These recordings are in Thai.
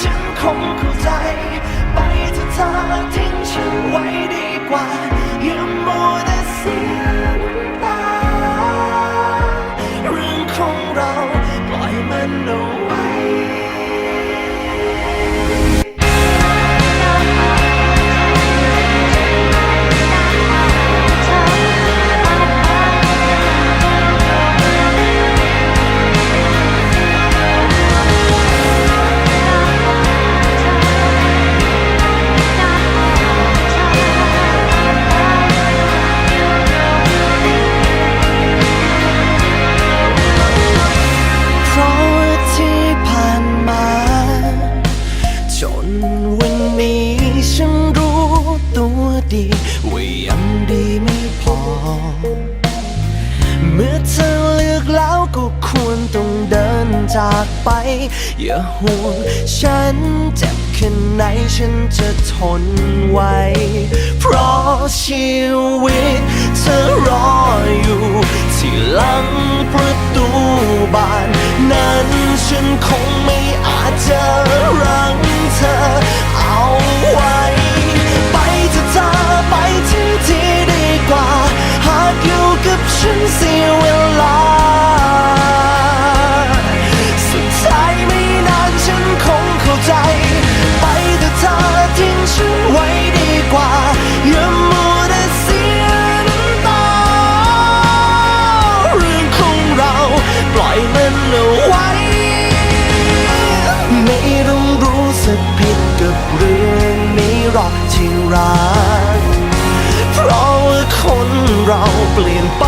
ฉันคงเข้าใจ ไปเถอะเธอทิ้งฉันไว้ดีกว่า วันนี้ฉันรู้ตัวดีว่ายังดีไม่พอ เมื่อเธอเลือกแล้วก็ควรต้องเดินจากไป อย่าห่วงฉันเจ็บแค่ไหนฉันจะทนไว้ เพราะชีวิตเธอรออยู่ ที่หลังประตูบาน นั้นฉันคง สึกผิดกับเรื่องนี้หรอกที่รัก เพราะว่าคนเราเปลี่ยนไป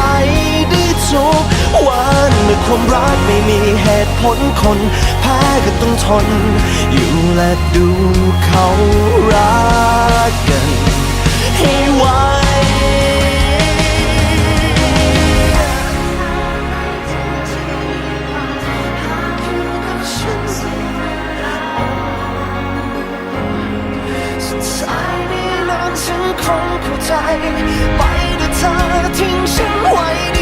ได้ทุกวันเมื่อความรักไม่มีเหตุผลคนแพ้ก็ต้องทน อยู่และดูเขารัก สุดท้ายไม่นานฉันคงเข้าใจ ไปเถอะเธอทิ้งฉันไว้